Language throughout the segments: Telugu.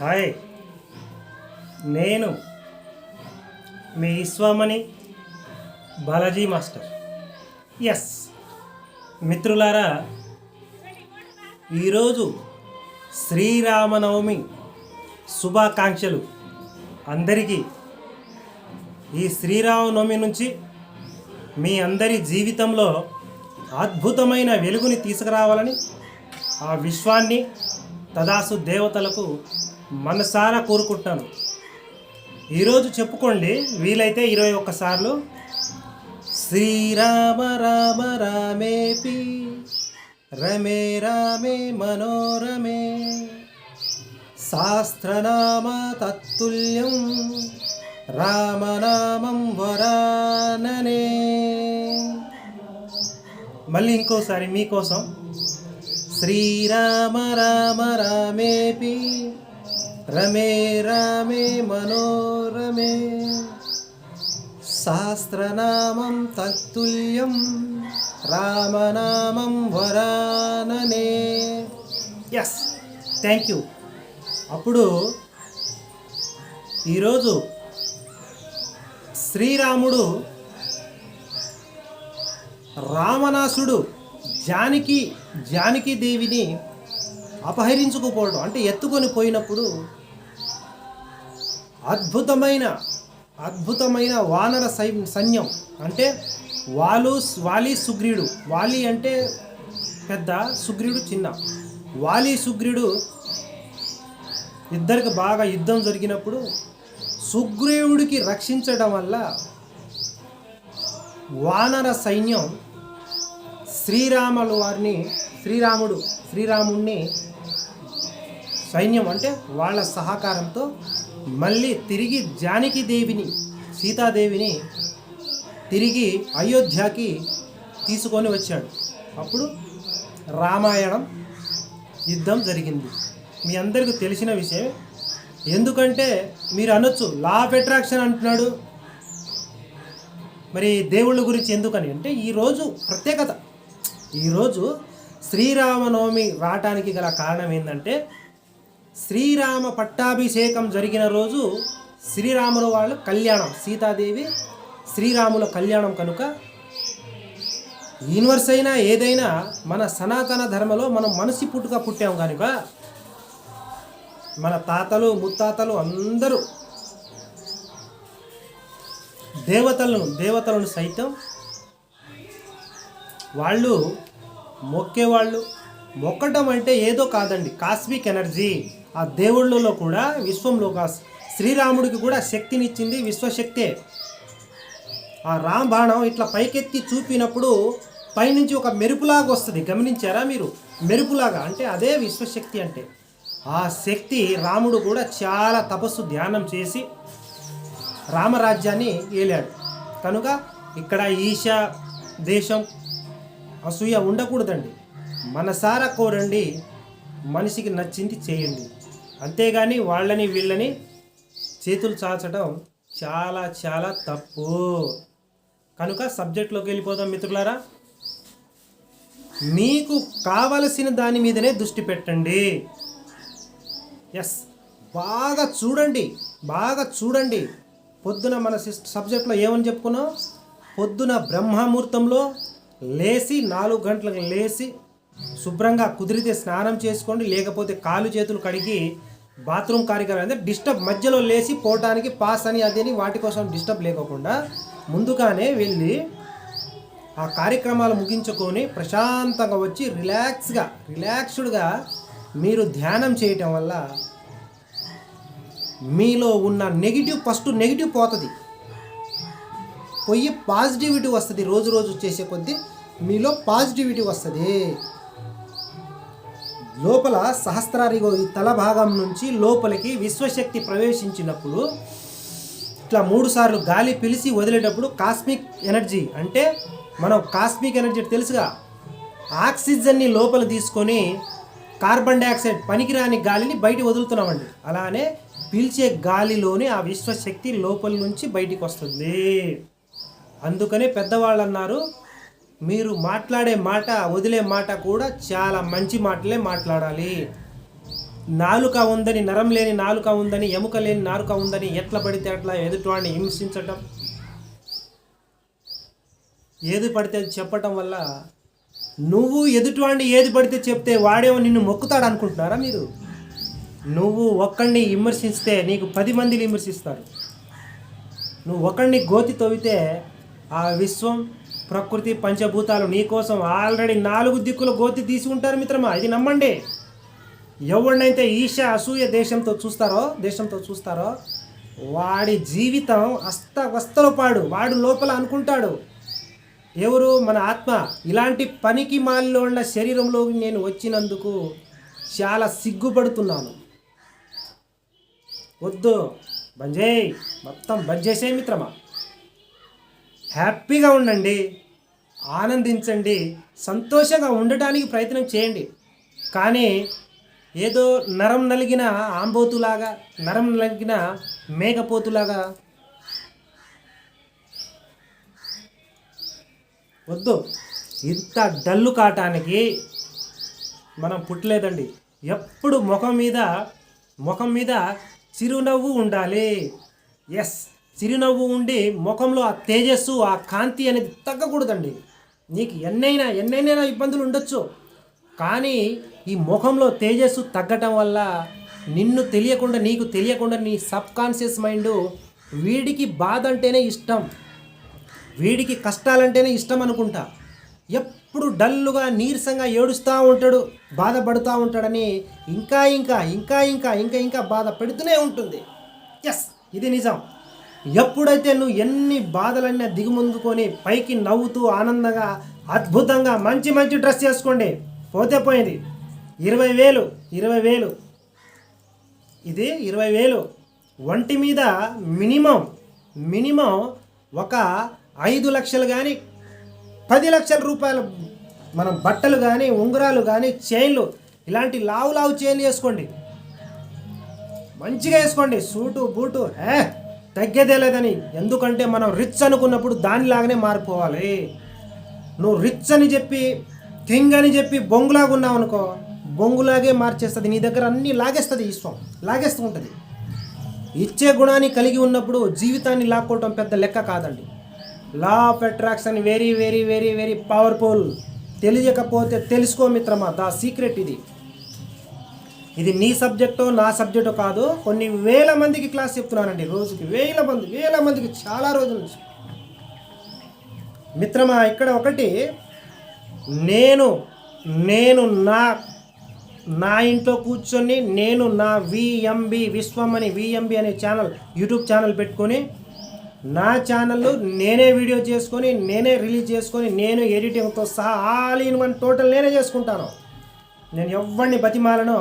హాయ్. నేను మీ ఈశ్వామణి బాలాజీ మాస్టర్. ఎస్ మిత్రులారా ఈరోజు శ్రీరామనవమి శుభాకాంక్షలు అందరికీ. ఈ శ్రీరామనవమి నుంచి మీ అందరి జీవితంలో అద్భుతమైన వెలుగుని తీసుకురావాలని ఆ విశ్వాన్ని తదాసు దేవతలకు మనసారా కోరుకుంటాను. ఈరోజు చెప్పుకోండి వీలైతే ఇరవై ఒక్కసార్లు శ్రీరామ రామ రామేపి రమే రామే మనోరమే. శాస్త్రనామ తత్తుల్యం రామనామం వరాననే. మళ్ళీ ఇంకోసారి మీకోసం. శ్రీరామ రామ రామేపి రమే రామే మనోరమే. సహస్రనామం తత్తుల్యం రామనామం వరాననే. ఎస్ థ్యాంక్ యూ అప్పుడు ఈరోజు శ్రీరాముడు రామనాసుడు జానకి జానకి దేవిని అపహరించుకుపోవడం అంటే ఎత్తుకొని పోయినప్పుడు అద్భుతమైన అద్భుతమైన వానర సై సైన్యం. అంటే వాలు వాలి సుగ్రీడు. వాలి అంటే పెద్ద సుగ్రీడు చిన్న. వాలి సుగ్రీడు ఇద్దరికి బాగా యుద్ధం జరిగినప్పుడు సుగ్రీవుడికి రక్షించడం వల్ల వానర సైన్యం శ్రీరాములు వారిని శ్రీరాముడు శ్రీరాముణ్ణి సైన్యం అంటే వాళ్ళ సహకారంతో మళ్ళీ తిరిగి జానకి దేవిని సీతాదేవిని తిరిగి అయోధ్యకి తీసుకొని వచ్చాడు. అప్పుడు రామాయణం యుద్ధం జరిగింది. మీ అందరికీ తెలిసిన విషయం ఎందుకంటే మీరు అనొచ్చు లా ఆఫ్ అట్రాక్షన్ అంటున్నాడు. మరి దేవుళ్ళ గురించి ఎందుకని అంటే ఈరోజు ప్రత్యేకత. ఈరోజు శ్రీరామనవమి రావటానికి గల కారణం ఏంటంటే శ్రీరామ పట్టాభిషేకం జరిగిన రోజు శ్రీరాముల వాళ్ళ కళ్యాణం సీతాదేవి శ్రీరాముల కళ్యాణం కనుక యూనివర్స్ అయినా ఏదైనా మన సనాతన ధర్మలో మనం మనసి పుట్టుక పుట్టాం కనుక మన తాతలు ముత్తాతలు అందరూ దేవతలను దేవతలను సైతం వాళ్ళు మొక్కేవాళ్ళు. మొక్కటం అంటే ఏదో కాదండి కాస్మిక్ ఎనర్జీ. ఆ దేవుళ్ళలో కూడా విశ్వంలో శ్రీరాముడికి కూడా శక్తినిచ్చింది విశ్వశక్తే. ఆ రాంబాణం బాణం ఇట్లా పైకెత్తి చూపినప్పుడు పైనుంచి ఒక మెరుపులాగా వస్తుంది. గమనించారా మీరు? మెరుపులాగా అంటే అదే విశ్వశక్తి అంటే. ఆ శక్తి రాముడు కూడా చాలా తపస్సు ధ్యానం చేసి రామరాజ్యాన్ని ఏలాడు. కనుక ఇక్కడ ఈశా దేశం అసూయ ఉండకూడదండి. మనసారా కోరండి మనిషికి నచ్చింది చేయండి. అంతేగాని వాళ్ళని వీళ్ళని చేతులు చాచడం చాలా చాలా తప్పు. కనుక సబ్జెక్ట్లోకి వెళ్ళిపోదాం మిత్రులారా. మీకు కావలసిన దాని మీదనే దృష్టి పెట్టండి. ఎస్ బాగా చూడండి బాగా చూడండి. పొద్దున మన సిస్ సబ్జెక్ట్లో ఏమని చెప్పుకున్నాం? పొద్దున బ్రహ్మముహూర్తంలో లేచి నాలుగు గంటలకు లేచి శుభ్రంగా కుదిరితే స్నానం చేసుకోండి లేకపోతే కాలు చేతులు కడిగి బాత్రూమ్ కార్యక్రమం అంటే డిస్టర్బ్ మధ్యలో లేచి పోవటానికి పాస్ అని అదని వాటి కోసం డిస్టర్బ్ లేకోకుండా ముందుగానే వెళ్ళి ఆ కార్యక్రమాలు ముగించుకొని ప్రశాంతంగా వచ్చి రిలాక్స్గా రిలాక్స్డ్గా మీరు ధ్యానం చేయటం వల్ల మీలో ఉన్న నెగిటివ్ ఫస్ట్ నెగిటివ్ పోతుంది. పోయి పాజిటివిటీ వస్తుంది రోజు రోజు చేసే కొద్దీ మీలో పాజిటివిటీ వస్తుంది. లోపల సహస్రారిగో ఈ తల భాగం నుంచి లోపలికి విశ్వశక్తి ప్రవేశించినప్పుడు ఇట్లా మూడు సార్లు గాలి పిలిచి వదిలేటప్పుడు కాస్మిక్ ఎనర్జీ అంటే మనం కాస్మిక్ ఎనర్జీ తెలుసుగా ఆక్సిజన్ని లోపల తీసుకొని కార్బన్ డైఆక్సైడ్ పనికిరాని గాలిని బయట వదులుతున్నామండి. అలానే పీల్చే గాలిలోని ఆ విశ్వశక్తి లోపల నుంచి బయటికి వస్తుంది. అందుకనే పెద్దవాళ్ళు అన్నారు మీరు మాట్లాడే మాట వదిలే మాట కూడా చాలా మంచి మాటలే మాట్లాడాలి. నాలుక ఉందని నరం లేని నాలుక ఉందని ఎముక లేని నాలుక ఉందని ఎట్లా పడితే అట్లా ఎదుటివాడిని హింసించటం? ఏది పడితే అది చెప్పటం వల్ల నువ్వు ఎదుటివాడిని ఏది పడితే చెప్తే వాడేమో నిన్ను మొక్కుతాడు అనుకుంటున్నారా మీరు? నువ్వు ఒక్కడిని విమర్శిస్తే నీకు పది మందిని విమర్శిస్తారు. నువ్వు ఒకడిని గోతి తవ్వితే ఆ విశ్వం ప్రకృతి పంచభూతాలు నీకోసం ఆల్రెడీ నాలుగు దిక్కుల గోతి తీసి ఉంటారు మిత్రమా? ఇది నమ్మండి. ఎవరినైతే ఈశ అసూయ దేశంతో చూస్తారో దేశంతో చూస్తారో వాడి జీవితం అస్త వస్తలో పాడు. వాడు లోపల అనుకుంటాడు. ఎవరు? మన ఆత్మ. ఇలాంటి పనికి మాలిలో ఉన్న శరీరంలోకి నేను వచ్చినందుకు చాలా సిగ్గుపడుతున్నాను. వద్దు. బంజేయ్ మొత్తం బంద్ మిత్రమా? హ్యాపీగా ఉండండి ఆనందించండి సంతోషంగా ఉండటానికి ప్రయత్నం చేయండి. కానీ ఏదో నరం నలిగిన ఆంబోతులాగా నరం నలిగిన మేకపోతులాగా వద్దు. ఇంత డల్లు కాటానికి మనం పుట్టలేదండి. ఎప్పుడు ముఖం మీద ముఖం మీద చిరునవ్వు ఉండాలి. ఎస్ చిరునవ్వు ఉండి ముఖంలో ఆ తేజస్సు ఆ కాంతి అనేది తగ్గకూడదండి. నీకు ఎన్నైనా ఎన్నైనా ఇబ్బందులు ఉండొచ్చు. కానీ ఈ ముఖంలో తేజస్సు తగ్గటం వల్ల నిన్ను తెలియకుండా నీకు తెలియకుండా నీ సబ్ కాన్షియస్ మైండ్ వీడికి బాధ అంటేనే ఇష్టం. వీడికి కష్టాలంటేనే ఇష్టం అనుకుంటా. ఎప్పుడు డల్లుగా నీరసంగా ఏడుస్తూ ఉంటాడు బాధపడుతూ ఉంటాడని ఇంకా ఇంకా ఇంకా ఇంకా ఇంకా ఇంకా బాధ పెడుతూనే ఉంటుంది. ఎస్ ఇది నిజం. ఎప్పుడైతే నువ్వు ఎన్ని బాధలన్నీ దిగుముందుకొని పైకి నవ్వుతూ ఆనందంగా అద్భుతంగా మంచి మంచి డ్రెస్ చేసుకోండి పోతే పోయింది. ఇరవై వేలు ఇరవై వేలు. ఇది ఇరవై వేలు. ఒంటి మీద మినిమం మినిమం ఒక ఐదు లక్షలు కానీ పది లక్షల రూపాయలు మనం బట్టలు కానీ ఉంగరాలు కానీ చైన్లు ఇలాంటి లావు లావు చైన్లు వేసుకోండి. మంచిగా వేసుకోండి. సూటు బూటు హే తగ్గేదే లేదని. ఎందుకంటే మనం రిచ్ అనుకున్నప్పుడు దానిలాగానే మారిపోవాలి. నువ్వు రిచ్ అని చెప్పి కింగ్ అని చెప్పి బొంగులాగా ఉన్నావు అనుకో బొంగులాగే మార్చేస్తుంది. నీ దగ్గర అన్నీ లాగేస్తుంది ఇష్టం లాగేస్తూ ఉంటుంది. ఇచ్చే గుణాన్ని కలిగి ఉన్నప్పుడు జీవితాన్ని లాక్కోవటం పెద్ద లెక్క కాదండి. Law of attraction very very very very powerful తెలియకపోతే తెలుసుకో మిత్రమా దా సీక్రెట్ ఇది. ఇది నీ సబ్జెక్టు నా సబ్జెక్టు కాదు కొన్ని వేల మందికి క్లాస్ చెప్తున్నానండి రోజుకి. వేల మంది వేల మందికి చాలా రోజుల నుంచి. మిత్రమా ఇక్కడ ఒకటి నేను నేను నా నా ఇంట్లో కూర్చొని నేను నా విఎంబి విశ్వం అని విఎంబి అనే ఛానల్ యూట్యూబ్ ఛానల్ పెట్టుకొని నా ఛానల్లో నేనే వీడియో చేసుకొని నేనే రిలీజ్ చేసుకొని నేను ఎడిటింగ్తో సహా ఆల్ ఇన్ వన్ టోటల్ నేనే చేసుకుంటాను. నేను ఎవరిని బతిమాలను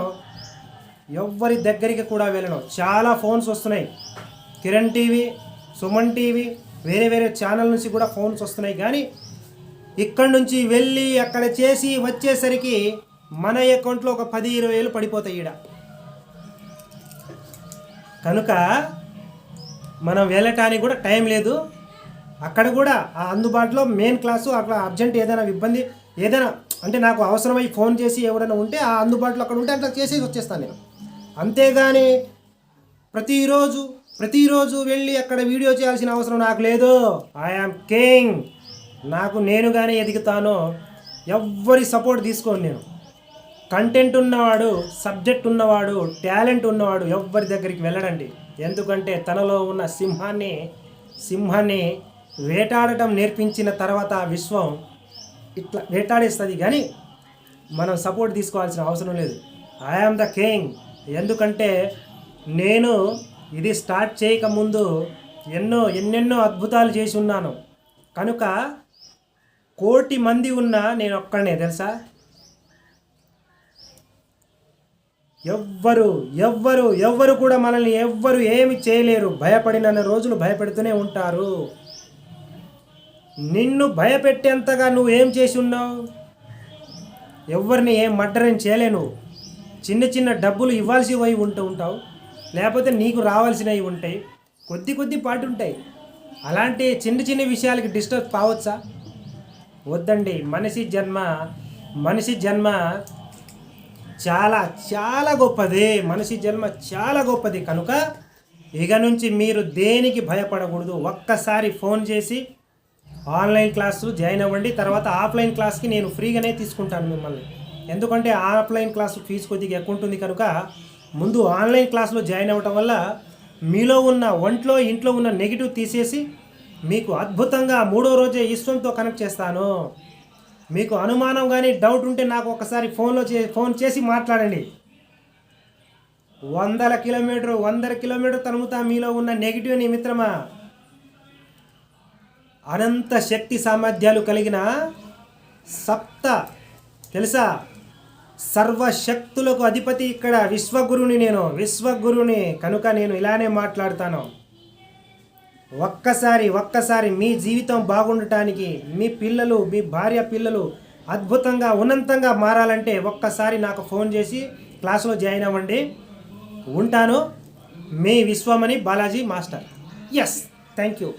ఎవరి దగ్గరికి కూడా వెళ్ళను. చాలా ఫోన్స్ వస్తున్నాయి. కిరణ్ టీవీ సుమన్ టీవీ వేరే వేరే ఛానల్ నుంచి కూడా ఫోన్స్ వస్తున్నాయి. కానీ ఇక్కడ నుంచి వెళ్ళి అక్కడ చేసి వచ్చేసరికి మన అకౌంట్లో ఒక పది ఇరవై వేలు పడిపోతాయి ఈడ. కనుక మనం వెళ్ళటానికి కూడా టైం లేదు. అక్కడ కూడా ఆ అందుబాటులో మెయిన్ క్లాసు అక్కడ అర్జెంట్ ఏదైనా ఇబ్బంది ఏదైనా అంటే నాకు అవసరమై ఫోన్ చేసి ఎవరైనా ఉంటే ఆ అందుబాటులో అక్కడ ఉంటే అట్లా చేసేసి వచ్చేస్తాను నేను. అంతేగాని ప్రతిరోజు ప్రతిరోజు వెళ్ళి అక్కడ వీడియో చేయాల్సిన అవసరం నాకు లేదు. ఐఆమ్ కింగ్ నాకు నేనుగానే ఎదుగుతాను. ఎవ్వరి సపోర్ట్ తీసుకోను నేను. కంటెంట్ ఉన్నవాడు సబ్జెక్ట్ ఉన్నవాడు టాలెంట్ ఉన్నవాడు ఎవ్వరి దగ్గరికి వెళ్ళడండి. ఎందుకంటే తనలో ఉన్న సింహాన్ని సింహాన్ని వేటాడటం నేర్పించిన తర్వాత విశ్వం ఇట్లా వేటాడేస్తుంది. కానీ మనం సపోర్ట్ తీసుకోవాల్సిన అవసరం లేదు. ఐఆమ్ ద కింగ్ ఎందుకంటే నేను ఇది స్టార్ట్ చేయకముందు ఎన్నో ఎన్నెన్నో అద్భుతాలు చేసి ఉన్నాను. కనుక కోటి మంది ఉన్నా నేను ఒక్కడనే తెలుసా? ఎవ్వరు ఎవ్వరు ఎవ్వరు కూడా మనల్ని ఎవ్వరు ఏమి చేయలేరు. భయపడిన రోజులు భయపెడుతూనే ఉంటారు. నిన్ను భయపెట్టేంతగా నువ్వు ఏం చేసి ఉన్నావు? ఎవరిని ఏం మర్డర్ ఏం చేయలే నువ్వు చిన్న చిన్న డబ్బులు ఇవ్వాల్సి ఉంటూ ఉంటావు. లేకపోతే నీకు రావాల్సినవి ఉంటాయి. కొద్ది కొద్ది పాటు ఉంటాయి అలాంటి చిన్న చిన్న విషయాలకి డిస్టర్బ్ కావచ్చా? వద్దండి. మనిషి జన్మ మనిషి జన్మ చాలా చాలా గొప్పది. మనిషి జన్మ చాలా గొప్పది. కనుక ఇక నుంచి మీరు దేనికి భయపడకూడదు? ఒక్కసారి ఫోన్ చేసి ఆన్లైన్ క్లాసు జాయిన్ అవ్వండి. తర్వాత ఆఫ్లైన్ క్లాస్కి నేను ఫ్రీగానే తీసుకుంటాను మిమ్మల్ని. ఎందుకంటే ఆఫ్లైన్ క్లాసు ఫీజు కొద్దిగా ఎక్కువ ఉంటుంది కనుక ముందు ఆన్లైన్ క్లాసులో జాయిన్ అవ్వటం వల్ల మీలో ఉన్న ఒంట్లో ఇంట్లో ఉన్న నెగిటివ్ తీసేసి మీకు అద్భుతంగా మూడో రోజే ఈశ్వరంతో కనెక్ట్ చేస్తాను. మీకు అనుమానం కానీ డౌట్ ఉంటే నాకు ఒకసారి ఫోన్లో చే ఫోన్ చేసి మాట్లాడండి. వందల కిలోమీటర్ వందల కిలోమీటర్ తరుముతా మీలో ఉన్న నెగిటివ్ని మిత్రమా? అనంత శక్తి సామర్థ్యాలు కలిగిన సప్త తెలుసా? సర్వశక్తులకు అధిపతి ఇక్కడ విశ్వగురుని నేను విశ్వగురుని కనుక నేను ఇలానే మాట్లాడతాను. ఒక్కసారి ఒక్కసారి మీ జీవితం బాగుండటానికి మీ పిల్లలు మీ భార్య పిల్లలు అద్భుతంగా ఉన్నంతంగా మారాలంటే ఒక్కసారి నాకు ఫోన్ చేసి క్లాసులో జాయిన్ అవ్వండి. ఉంటాను. మీ Vishwamani Balaji master. Yes thank you